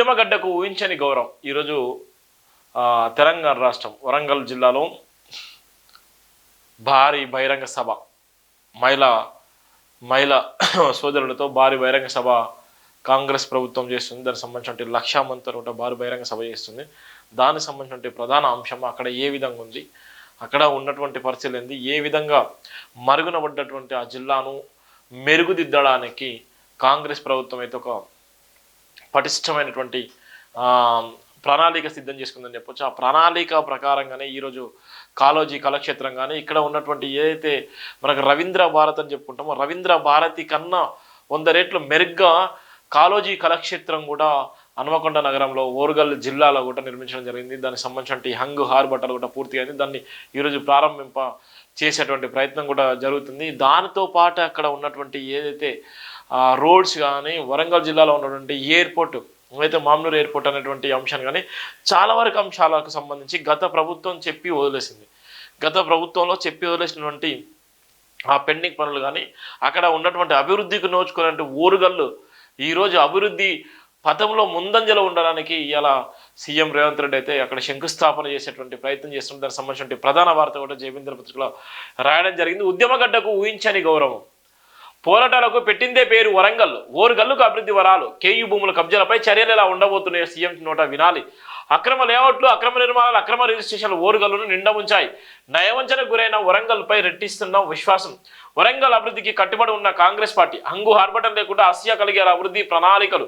ఉద్యమగడ్డకు ఊహించని గౌరవం. ఈరోజు తెలంగాణ రాష్ట్రం వరంగల్ జిల్లాలో భారీ బహిరంగ సభ. మహిళ మహిళ సోదరులతో భారీ బహిరంగ సభ కాంగ్రెస్ ప్రభుత్వం చేస్తుంది. దానికి సంబంధించిన లక్షా మంది కూడా భారీ బహిరంగ సభ చేస్తుంది. దానికి సంబంధించిన ప్రధాన అంశం అక్కడ ఏ విధంగా ఉంది? అక్కడ ఉన్నటువంటి పరిస్థితులు ఏంది? ఏ విధంగా మరుగున పడ్డటువంటి ఆ జిల్లాను మెరుగుదిద్దడానికి కాంగ్రెస్ ప్రభుత్వం అయితే ఒక పటిష్టమైనటువంటి ప్రణాళిక సిద్ధం చేసుకుందని చెప్పొచ్చు. ఆ ప్రణాళిక ప్రకారంగానే ఈరోజు కాలోజీ కళాక్షేత్రం కానీ ఇక్కడ ఉన్నటువంటి ఏదైతే మనకు రవీంద్ర భారత్ అని చెప్పుకుంటామో రవీంద్ర భారతి కన్నా వంద రేట్లు మెరుగ్గా కాలోజీ కళాక్షేత్రం కూడా హనుమకొండ నగరంలో ఓరుగల్ జిల్లాలో కూడా నిర్మించడం జరిగింది. దానికి సంబంధించిన హంగ్ హార్బట్టలు కూడా పూర్తిగా అయింది. దాన్ని ఈరోజు ప్రారంభింప చేసేటువంటి ప్రయత్నం కూడా జరుగుతుంది. దానితో పాటు అక్కడ ఉన్నటువంటి ఏదైతే రోడ్స్ కానీ వరంగల్ జిల్లాలో ఉన్నటువంటి ఎయిర్పోర్ట్ అయితే మామూలు ఎయిర్పోర్ట్ అనేటువంటి అంశాన్ని కానీ చాలా వరకు అంశాలకు సంబంధించి గత ప్రభుత్వం చెప్పి వదిలేసింది. గత ప్రభుత్వంలో చెప్పి వదిలేసినటువంటి ఆ పెండింగ్ పనులు కానీ అక్కడ ఉన్నటువంటి అభివృద్ధికి నోచుకునే ఊరుగల్లు ఈరోజు అభివృద్ధి పథంలో ముందంజలో ఉండడానికి ఇలా సీఎం రేవంత్ రెడ్డి అయితే అక్కడ శంకుస్థాపన చేసేటువంటి ప్రయత్నం చేస్తున్న దానికి సంబంధించిన ప్రధాన వార్త కూడా జయబీంద్ర పత్రికలో రాయడం జరిగింది. ఉద్యమగడ్డకు ఊహించని గౌరవం. పోరాటాలకు పెట్టిందే పేరు వరంగల్. ఓరుగల్లుకు అభివృద్ధి వరాలు. కేయు భూముల కబ్జాలపై చర్యలు ఎలా ఉండబోతున్నాయో సీఎం నోట వినాలి. అక్రమ లేఅవుట్లు అక్రమ నిర్మాణాలు అక్రమ రిజిస్ట్రేషన్లు ఓరుగల్లును నిండా ఉంచాయి నయవంచనకు గురైన వరంగల్పై రెట్టిస్తున్న విశ్వాసం. వరంగల్ అభివృద్ధికి కట్టుబడి ఉన్న కాంగ్రెస్ పార్టీ హంగు హార్బటం లేకుండా ఆసియా కలిగే అభివృద్ధి ప్రణాళికలు.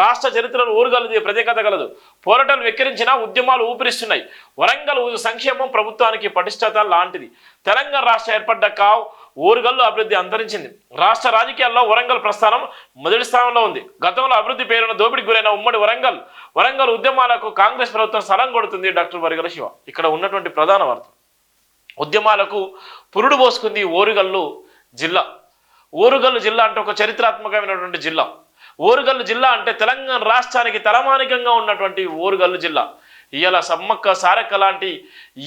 రాష్ట్ర చరిత్రలో ఊరుగలది ప్రత్యేకత గలదు. పోరాటాలు వెక్కిరించిన ఉద్యమాలు ఊపిరిస్తున్నాయి. వరంగల్ సంక్షేమం ప్రభుత్వానికి పటిష్టత లాంటిది. తెలంగాణ రాష్ట్ర కావు ఊరుగల్లు అభివృద్ధి అంతరించింది. రాష్ట్ర రాజకీయాల్లో వరంగల్ ప్రస్థానం మొదటి స్థానంలో ఉంది. గతంలో అభివృద్ధి పేరున దోపిడికి గురైన ఉమ్మడి వరంగల్ వరంగల్ ఉద్యమాలకు కాంగ్రెస్ ప్రభుత్వం స్థలం కొడుతుంది డాక్టర్ వరిగల శివ. ఇక్కడ ఉన్నటువంటి ప్రధాన వార్త. ఉద్యమాలకు పురుడు పోసుకుంది ఓరుగల్లు జిల్లా. ఓరుగల్లు జిల్లా అంటే ఒక చరిత్రాత్మకమైనటువంటి జిల్లా. ఓరుగల్లు జిల్లా అంటే తెలంగాణ రాష్ట్రానికి తలమానికంగా ఉన్నటువంటి ఓరుగల్లు జిల్లా. ఇవాళ సమ్మక్క సారక్క లాంటి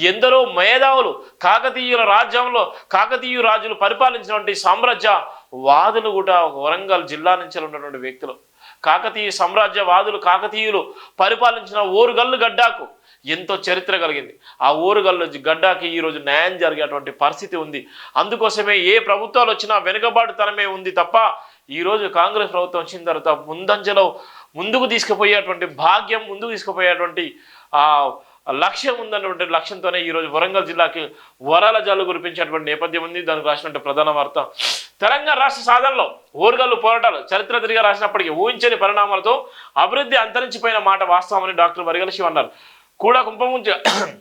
ఎందరో మేధావులు కాకతీయుల రాజ్యంలో కాకతీయ రాజులు పరిపాలించినటువంటి సామ్రాజ్య వాదులు కూడా వరంగల్ జిల్లా నుంచి ఉన్నటువంటి వ్యక్తులు. కాకతీయ సామ్రాజ్యవాదులు కాకతీయులు పరిపాలించిన ఓరుగల్లు గడ్డాకు ఎంతో చరిత్ర కలిగింది. ఆ ఓరుగల్లు గడ్డాకి ఈరోజు న్యాయం జరిగేటువంటి పరిస్థితి ఉంది. అందుకోసమే ఏ ప్రభుత్వాలు వచ్చినా వెనుకబాటుతనమే ఉంది తప్ప ఈరోజు కాంగ్రెస్ ప్రభుత్వం వచ్చిన తర్వాత ముందంజలో ముందుకు తీసుకుపోయేటువంటి భాగ్యం ముందుకు తీసుకుపోయేటువంటి ఆ లక్ష్యం ఉందన్నటువంటి లక్ష్యంతోనే ఈరోజు వరంగల్ జిల్లాకి వరాల జాలు కురిపించినటువంటి నేపథ్యం ఉంది. దానికి రాసినటువంటి ప్రధాన వార్త తెలంగాణ రాష్ట్ర సాధనలో ఓరుగల్లు పోరాటాలు చరిత్ర తిరిగి రాసినప్పటికీ ఊహించని పరిణామాలతో అభివృద్ధి అంతరించిపోయిన మాట వాస్తవమని డాక్టర్ వరిగల శివ అన్నారు. కూడా కుంభముంచ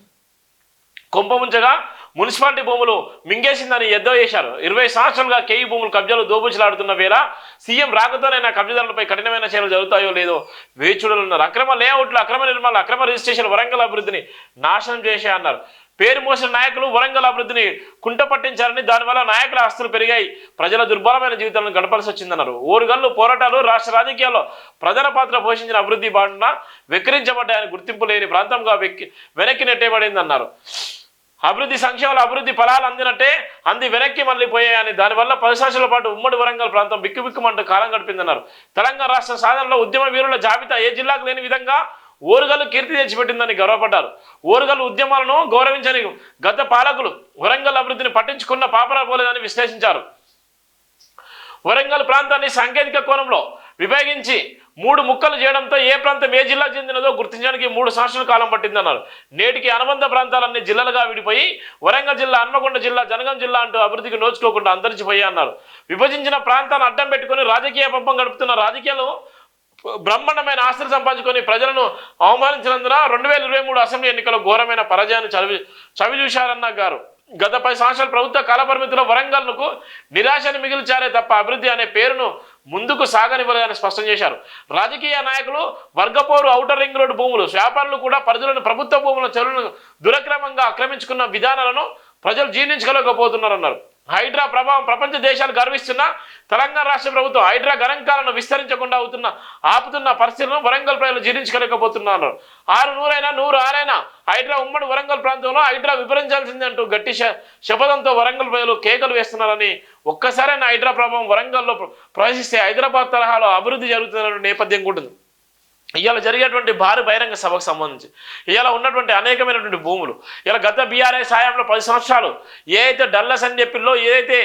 కుంభముంచగా మున్సిపాలిటీ భూములు మింగేసిందని ఎద్దో చేశారు. ఇరవై సంవత్సరాలుగా కేయి భూములు కబ్జాలు దోబుచులాడుతున్న వేళ సీఎం రాకతోనైనా కబ్జాదారులపై కఠినమైన చర్యలు జరుగుతాయో లేదో వేచుడలున్నారు అక్రమ లేఅవుట్లు అక్రమ నిర్మాణాలు అక్రమ రిజిస్ట్రేషన్ వరంగల్ అభివృద్ధిని నాశనం చేసే అన్నారు పేరు మోసిన నాయకులు వరంగల్ అభివృద్ధిని కుంట పట్టించారని దానివల్ల నాయకుల ఆస్తులు పెరిగాయి. ప్రజల దుర్బలమైన జీవితాలను గడపాల్సి వచ్చిందన్నారు. ఓరుగల్లు పోరాటాలు రాష్ట్ర రాజకీయాల్లో ప్రధాన పాత్ర పోషించిన అభివృద్ధి బాండున వెక్కిరించబడ్డాయని గుర్తింపు లేని ప్రాంతంగా వెక్కి వెనక్కి నెట్టేయబడిందన్నారు. అభివృద్ధి సంక్షేమాలు అభివృద్ధి ఫలాలు అందినట్టే అంది వెనక్కి మళ్ళీపోయాయని దానివల్ల పది సంవత్సరాల పాటు ఉమ్మడి వరంగల్ ప్రాంతం బిక్కుబిక్కుమంటూ కాలం గడిపిందన్నారు. తెలంగాణ రాష్ట్ర సాధనలో ఉద్యమ వీరుల జాబితా ఏ జిల్లాకు లేని విధంగా ఓరుగల్లు కీర్తి తెచ్చిపెట్టిందని గర్వపడ్డారు. ఓరుగల్లు ఉద్యమాలను గౌరవించని గత పాలకులు వరంగల్ అభివృద్ధిని పట్టించుకున్న పాపరా పోలేదని విశ్లేషించారు. వరంగల్ ప్రాంతాన్ని సాంకేతిక కోణంలో విభాగించి మూడు ముక్కలు చేయడంతో ఏ ప్రాంతం ఏ జిల్లా చెందినదో గుర్తించడానికి మూడు సంవత్సరాల కాలం పట్టిందన్నారు. నేటికి అనుబంధ ప్రాంతాలన్నీ జిల్లాలుగా విడిపోయి వరంగల్ జిల్లా హన్మకొండ జిల్లా జనగం జిల్లా అంటూ అభివృద్ధికి నోచుకోకుండా అంతరించిపోయి అన్నారు. విభజించిన ప్రాంతాన్ని అడ్డం పెట్టుకుని రాజకీయ పంపం గడుపుతున్న రాజకీయాలు బ్రహ్మాండమైన ఆస్తులు సంపాదించుకొని ప్రజలను అవమానించినందున రెండు వేల ఇరవై మూడు అసెంబ్లీ ఎన్నికల్లో ఘోరమైన పరాజయాన్ని చవి చవి చూశారన్న గారు. గత పది సంవత్సరాల ప్రభుత్వ కాలపరిమితిలో వరంగల్కు నిరాశను మిగిల్చారే తప్ప అభివృద్ధి అనే పేరును ముందుకు సాగనివ్వలేదని స్పష్టం చేశారు. రాజకీయ నాయకులు వర్గపోరు ఔటర్ రింగ్ రోడ్డు భూములు వ్యాపారులు కూడా పరిధులను ప్రభుత్వ భూముల చెరువులను దురక్రమంగా ఆక్రమించుకున్న విధానాలను ప్రజలు జీర్ణించుకోలేకపోతున్నారన్నారు. హైడ్రా ప్రభావం ప్రపంచ దేశాలు గర్విస్తున్న తెలంగాణ రాష్ట్ర ప్రభుత్వం హైడ్రా గణాంకాలను విస్తరించకుండా అవుతున్న ఆపుతున్న పరిస్థితులను వరంగల్ ప్రజలు జీర్ణించుకోలేకపోతున్నారు. ఆరు నూరైనా నూరు ఆరైనా హైడ్రా ఉమ్మడి వరంగల్ ప్రాంతంలో హైడ్రా వివరించాల్సిందే అంటూ గట్టి శ- శపథంతో వరంగల్ ప్రజలు కేకలు వేస్తున్నారని ఒక్కసారైనా హైడ్రా ప్రభావం వరంగల్లో ప్రవేశిస్తే హైదరాబాద్ తరహాలో అభివృద్ధి జరుగుతున్న నేపథ్యం కూడా ఇవాళ జరిగేటువంటి భారీ బహిరంగ సభకు సంబంధించి ఇవాళ ఉన్నటువంటి అనేకమైనటువంటి భూములు ఇలా గత బీఆర్ఎస్ హయాంలో పది సంవత్సరాలు ఏదైతే డల్లస్ అని చెప్పిల్లో ఏదైతే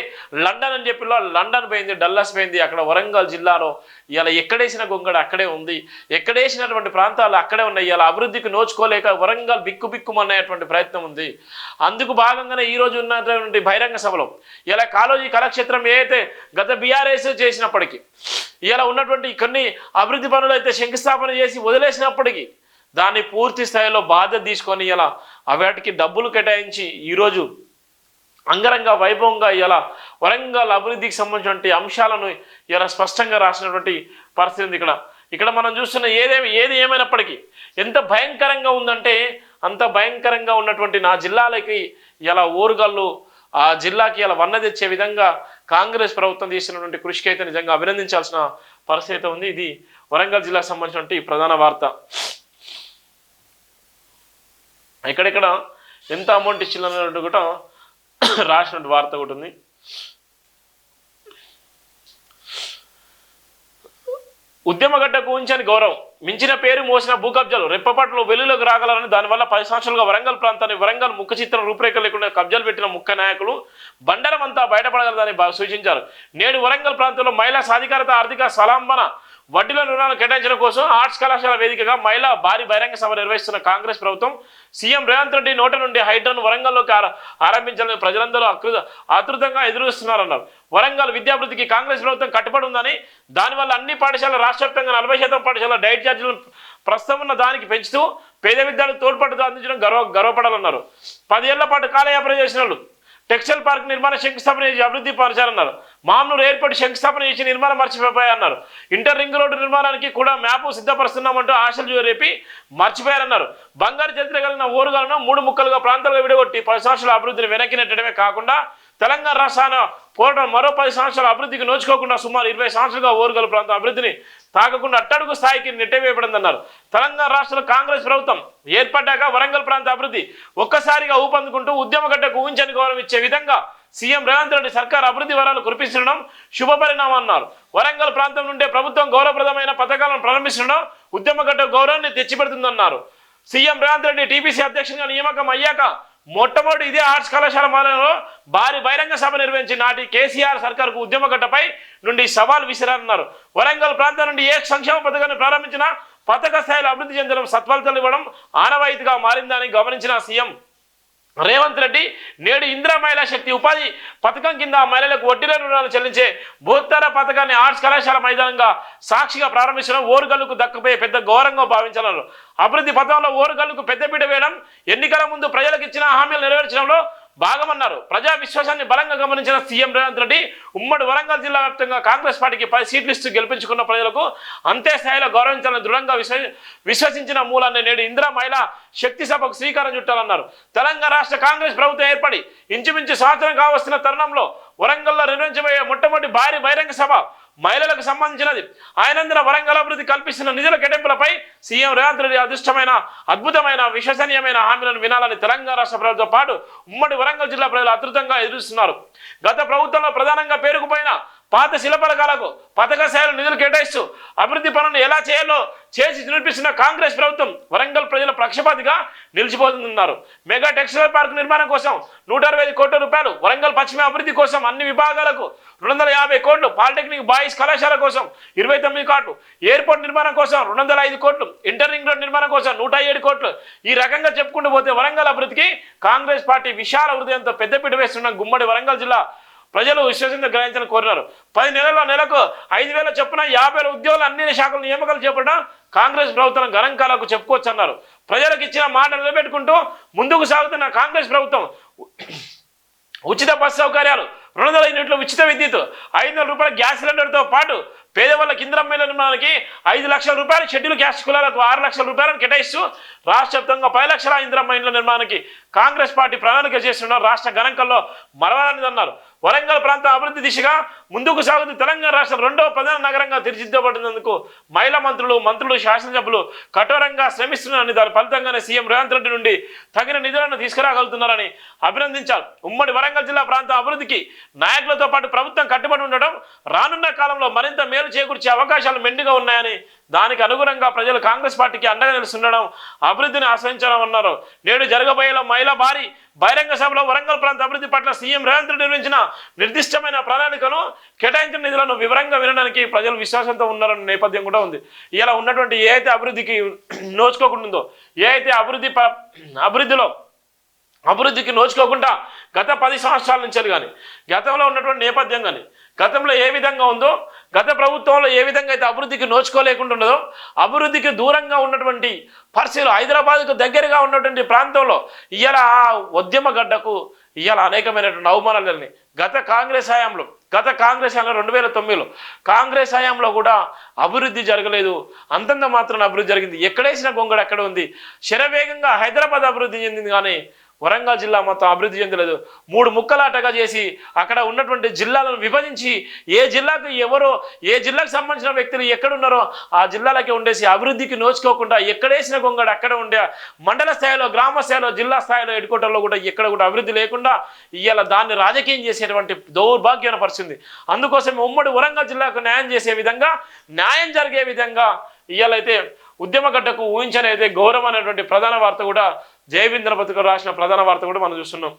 లండన్ అని చెప్పిల్లో లండన్ పోయింది డల్లస్ పోయింది అక్కడ వరంగల్ జిల్లాలో ఇలా ఎక్కడేసిన గొంగడ అక్కడే ఉంది. ఎక్కడేసినటువంటి ప్రాంతాలు అక్కడే ఉన్నాయి. ఇలా అభివృద్ధికి నోచుకోలేక వరంగల్ బిక్కు బిక్కుమనేటువంటి ప్రయత్నం ఉంది. అందుకు భాగంగానే ఈ రోజు ఉన్నటువంటి బహిరంగ సభలో ఇలా కాలోజీ కళాక్షేత్రం ఏదైతే గత బీఆర్ఎస్ చేసినప్పటికీ ఇలా ఉన్నటువంటి కొన్ని అభివృద్ధి పనులు అయితే శంకుస్థాపన చేసి వదిలేసినప్పటికీ దాన్ని పూర్తి స్థాయిలో బాధ్యత తీసుకొని ఇలా వాటికి డబ్బులు కేటాయించి ఈరోజు అంగరంగ వైభవంగా ఇలా వరంగల్ అభివృద్ధికి సంబంధించినటువంటి అంశాలను ఇలా స్పష్టంగా రాసినటువంటి పరిస్థితి ఉంది ఇక్కడ. ఇక్కడ మనం చూస్తున్న ఏదేమి ఏది ఏమైనప్పటికీ ఎంత భయంకరంగా ఉందంటే అంత భయంకరంగా ఉన్నటువంటి నా జిల్లాలకి ఇలా ఓరుగల్లు ఆ జిల్లాకి ఇలా వన్న తెచ్చే విధంగా కాంగ్రెస్ ప్రభుత్వం చేసినటువంటి కృషికి అయితే నిజంగా అభినందించాల్సిన పరిస్థితి అయితే ఉంది. ఇది వరంగల్ జిల్లాకు సంబంధించినటువంటి ప్రధాన వార్త. ఎక్కడెక్కడ ఎంత అమౌంట్ ఇచ్చిందన్నట్టు కూడా రాసినటువంటి వార్త ఒకటి ఉంది. ఉద్యమగడ్డకు ఉంచని గౌరవం. మించిన పేరు మోసిన భూ కబ్జాలు వెలుగులోకి రాగలరని దానివల్ల పది సంవత్సరాలుగా వరంగల్ ప్రాంతాన్ని వరంగల్ ముఖ చిత్రం రూపురేఖ లేకుండా కబ్జాలు పెట్టిన ముఖ్య నాయకులు బండరమంతా బయటపడగలదని సూచించారు. నేడు వరంగల్ ప్రాంతంలో మహిళా సాధికారత ఆర్థిక స్వలంబన వడ్డీల రుణాలను కేటాయించడం కోసం ఆర్ట్స్ కళాశాల వేదికగా మహిళా భారీ బహిరంగ సభ నిర్వహిస్తున్న కాంగ్రెస్ ప్రభుత్వం సీఎం రేవంత్ రెడ్డి నోట నుండి హైడ్రాను వరంగల్లోకి ఆరంభించాలని ప్రజలందరూ అకృత ఆతృతంగా ఎదురుస్తున్నారన్నారు వరంగల్ విద్యాభివృద్ధికి కాంగ్రెస్ ప్రభుత్వం కట్టుబడి ఉందని దానివల్ల అన్ని పాఠశాలలు రాష్ట్ర వ్యాప్తంగా నలభై శాతం పాఠశాల డైట్ ఛార్జీలను ప్రస్తుతం ఉన్న దానికి పెంచుతూ పేద విద్యార్థులు తోడ్పాటుతో అందించడం గర్వ గర్వపడాలన్నారు. పదేళ్ళ పాటు కాలయాపన చేసిన వాళ్ళు టెక్స్టైల్ పార్క్ నిర్మాణ శంకుస్థాపన చేసి అభివృద్ధి పరిచారన్నారు మామూలు ఎయిర్పోర్ట్ శంకుస్థాపన చేసి నిర్మాణం మర్చిపోయారన్నారు ఇంటర్ రింగ్ రోడ్డు నిర్మాణానికి కూడా మ్యాప్ సిద్ధపరుస్తున్నామంటూ ఆశలు రేపి మర్చిపోయారన్నారు. బంగారు చరిత్ర కలిగిన ఊరుగాలను మూడు ముక్కలుగా ప్రాంతాలుగా విడగొట్టి పది సంవత్సరాల అభివృద్ధిని వెనక్కి నెట్టడమే కాకుండా తెలంగాణ రాష్ట్రాన పోరాటం మరో పది సంవత్సరాల అభివృద్ధికి నోచుకోకుండా సుమారు ఇరవై సంవత్సరాలుగా ఓరుగల ప్రాంతం అభివృద్ధిని తాకకుండా అట్టడుగు స్థాయికి నెట్టవేయబడిందన్నారు. తెలంగాణ రాష్ట్ర కాంగ్రెస్ ప్రభుత్వం ఏర్పడ్డాక వరంగల్ ప్రాంత అభివృద్ధి ఒక్కసారిగా ఊపందుకుంటూ ఉద్యమగడ్డకు ఊంచని గౌరవం ఇచ్చే విధంగా సీఎం రేవంత్ రెడ్డి సర్కార్ అభివృద్ధి వరాలు కురిపిస్తుండడం శుభపరిణామం అన్నారు. వరంగల్ ప్రాంతం నుండే ప్రభుత్వం గౌరవప్రదమైన పథకాలను ప్రారంభిస్తుండడం ఉద్యమగడ్డ గౌరవాన్ని తెచ్చిపెడుతుందన్నారు. సీఎం రేవంత్ రెడ్డి టీపీసీ అధ్యక్షునిగా నియామకం అయ్యాక మొట్టమొదటి ఇదే ఆర్ట్స్ కళాశాల మాలలో భారీ బహిరంగ సభ నిర్వహించి నాటి కేసీఆర్ సర్కార్కు ఉద్యమగడ్డపై నుండి సవాల్ విసిరారన్నారు. వరంగల్ ప్రాంతం నుండి ఏ సంక్షేమ పథకాన్ని ప్రారంభించినా పథక స్థాయిలో అభివృద్ధి చెందడం సత్ఫలితాలు ఇవ్వడం ఆనవాయితీగా మారిందని గమనించిన సీఎం రేవంత్ రెడ్డి నేడు ఇందిరా మహిళా శక్తి ఉపాధి పథకం కింద మహిళలకు వడ్డీల రుణాలు చెల్లించే భూత్తర పథకాన్ని ఆర్ట్స్ కళాశాల మైదానంగా సాక్షిగా ప్రారంభించడం ఓరుగల్లుకు దక్కపోయే పెద్ద గౌరవంగా భావించాలన్నారు. అభివృద్ధి పథంలో ఓరుగల్లుకు పెద్దపీట వేయడం ఎన్నికల ముందు ప్రజలకు ఇచ్చిన హామీలు నెరవేర్చడంలో భాగమన్నారు. ప్రజా విశ్వాసాన్ని బలంగా గమనించిన సీఎం రేవంత్ రెడ్డి ఉమ్మడి వరంగల్ జిల్లా వ్యాప్తంగా కాంగ్రెస్ పార్టీకి పది సీట్లు ఇస్తూ గెలిపించుకున్న ప్రజలకు అంతే స్థాయిలో గౌరవించాలని దృఢంగా విశ్వ విశ్వసించిన మూలాన్ని నేడు ఇందిరా మహిళా శక్తి సభకు శ్రీకారం చుట్టాలన్నారు. తెలంగాణ రాష్ట్ర కాంగ్రెస్ ప్రభుత్వం ఏర్పడి ఇంచుమించు సంవత్సరం కావస్తున్న తరుణంలో వరంగల్లో నిర్వహించబోయే మొట్టమొదటి భారీ బహిరంగ సభ మహిళలకు సంబంధించినది. ఆయనందున వరంగల్ అభివృద్ధి కల్పిస్తున్న నిధుల కేటాయింపులపై సీఎం రేవంత్ రెడ్డి అదృష్టమైన అద్భుతమైన విశ్వసనీయమైన హామీలను వినాలని తెలంగాణ రాష్ట్ర ప్రభుత్వంతో పాటు ఉమ్మడి వరంగల్ జిల్లా ప్రజలు అతృతంగా ఎదురుస్తున్నారు. గత ప్రభుత్వంలో ప్రధానంగా పేరుకుపోయిన పాత శిలపలకాలకు పథక స్థాయిలో నిధులు కేటాయిస్తూ అభివృద్ధి పనులను ఎలా చేయాలో చేసి నిరూపిస్తున్న కాంగ్రెస్ ప్రభుత్వం వరంగల్ ప్రజల పక్షపాతిగా నిలిచిపోతున్నారు. మెగా టెక్స్టైల్ పార్క్ నిర్మాణం కోసం నూట అరవై కోట్ల రూపాయలు వరంగల్ పశ్చిమ అభివృద్ధి కోసం అన్ని విభాగాలకు రెండు వందల యాభై కోట్లు పాలిటెక్నిక్ బాయ్స్ కళాశాల కోసం ఇరవై తొమ్మిది కోట్లు ఎయిర్పోర్ట్ నిర్మాణం కోసం రెండు వందల ఐదు కోట్లు ఇంటర్నింగ్ రోడ్ నిర్మాణం కోసం నూట ఏడు కోట్లు. ఈ రకంగా చెప్పుకుంటూ పోతే వరంగల్ అభివృద్ధికి కాంగ్రెస్ పార్టీ విశాల హృదయంతో పెద్దపీట వేస్తున్న గుమ్మడి వరంగల్ జిల్లా ప్రజలు విశ్వసనీయ గ్రహించాలని కోరినారు. పది నెలల నెలకు ఐదు వేల చొప్పున యాభై వేల ఉద్యోగులు అన్ని శాఖల నియామకాలు చేపట్టడం కాంగ్రెస్ ప్రభుత్వం గణాంకాలకు చెప్పుకోవచ్చు అన్నారు. ప్రజలకు ఇచ్చిన మాట నిలబెట్టుకుంటూ ముందుకు సాగుతున్న కాంగ్రెస్ ప్రభుత్వం ఉచిత బస్సు సౌకర్యాలు రెండు వందల యూనిట్లు ఉచిత విద్యుత్ ఐదు వందల రూపాయల గ్యాస్ సిలిండర్తో పాటు పేదవాళ్ళ కింద ఇంద్రమ్మ నిర్మాణానికి ఐదు లక్షల రూపాయలు షెడ్యూల్ క్యాస్ట్ కులాలకు ఆరు లక్షల రూపాయలను కేటాయిస్తూ రాష్ట్ర వ్యాప్తంగా పది లక్షల ఇంద్రమ్మ ఇండ్ల నిర్మాణానికి కాంగ్రెస్ పార్టీ ప్రణాళిక చేస్తున్న రాష్ట్ర గణాంకంలో మరవాలని అన్నారు. వరంగల్ ప్రాంత అభివృద్ధి దిశగా ముందుకు సాగుతూ తెలంగాణ రాష్ట్రం రెండవ ప్రధాన నగరంగా తీర్చిదిద్దబడినందుకు మహిళా మంత్రులు మంత్రులు శాసనసభ్యులు కఠోరంగా శ్రమిస్తున్నారని దాని ఫలితంగానే సీఎం రేవంత్ రెడ్డి నుండి తగిన నిధులను తీసుకురాగలుగుతున్నారని అభినందించారు. ఉమ్మడి వరంగల్ జిల్లా ప్రాంత అభివృద్ధికి నాయకులతో పాటు ప్రభుత్వం కట్టుబడి ఉండడం రానున్న కాలంలో మరింత మేలు చేకూర్చే అవకాశాలు మెండుగా ఉన్నాయని దానికి అనుగుణంగా ప్రజలు కాంగ్రెస్ పార్టీకి అండగా నిలుస్తుండడం అభివృద్ధిని ఆశ్రయించడం అన్నారు. నేడు జరగబోయేలా మహిళా భారీ బహిరంగ సభలో వరంగల్ ప్రాంత అభివృద్ధి పట్ల సీఎం రేవంత్ రెడ్డి నిర్వహించిన నిర్దిష్టమైన ప్రణాళికను కేటాయించిన నిధులను వివరంగా వినడానికి ప్రజలు విశ్వాసంతో ఉన్నారన్న నేపథ్యం కూడా ఉంది. ఇలా ఉన్నటువంటి ఏ అయితే అభివృద్ధికి నోచుకోకుండా ఉందో ఏ అయితే అభివృద్ధి ప- అభివృద్ధిలో అభివృద్ధికి నోచుకోకుండా గత పది సంవత్సరాల నుంచి కానీ గతంలో ఉన్నటువంటి నేపథ్యం కానీ గతంలో ఏ విధంగా ఉందో గత ప్రభుత్వంలో ఏ విధంగా అయితే అభివృద్ధికి నోచుకోలేకుండా ఉన్నదో అభివృద్ధికి దూరంగా ఉన్నటువంటి పరిస్థితులు హైదరాబాద్కు దగ్గరగా ఉన్నటువంటి ప్రాంతంలో ఇవాళ ఆ ఉద్యమ గడ్డకు ఇవాళ అనేకమైనటువంటి అవమానాలు జరిగినాయి గత కాంగ్రెస్ హయాంలో గత కాంగ్రెస్ హయాంలో రెండు వేల తొమ్మిదిలో కాంగ్రెస్ హయాంలో కూడా అభివృద్ధి జరగలేదు. అంతంత మాత్రం అభివృద్ధి జరిగింది. ఎక్కడేసిన గొంగడు ఎక్కడ ఉంది? శరవేగంగా హైదరాబాద్ అభివృద్ధి చెందింది కానీ వరంగల్ జిల్లా మొత్తం అభివృద్ధి చెందలేదు. మూడు ముక్కలాటగా చేసి అక్కడ ఉన్నటువంటి జిల్లాలను విభజించి ఏ జిల్లాకు ఎవరో ఏ జిల్లాకు సంబంధించిన వ్యక్తులు ఎక్కడున్నారో ఆ జిల్లాలకి ఉండేసి అభివృద్ధికి నోచుకోకుండా ఎక్కడేసిన గొంగడు అక్కడ ఉండే మండల స్థాయిలో గ్రామ స్థాయిలో జిల్లా స్థాయిలో హెడ్కోటర్లో కూడా ఎక్కడ కూడా అభివృద్ధి లేకుండా ఇవాళ దాన్ని రాజకీయం చేసేటువంటి దౌర్భాగ్యం పరిచింది. అందుకోసం ఉమ్మడి వరంగల్ జిల్లాకు న్యాయం చేసే విధంగా న్యాయం జరిగే విధంగా ఇవాళైతే ఉద్యమగడ్డకు ఊహించని అయితే గౌరవం అనేటువంటి ప్రధాన వార్త కూడా జయవీంద్ర బతుకు రాసిన ప్రధాన వార్త కూడా మనం చూస్తున్నాం.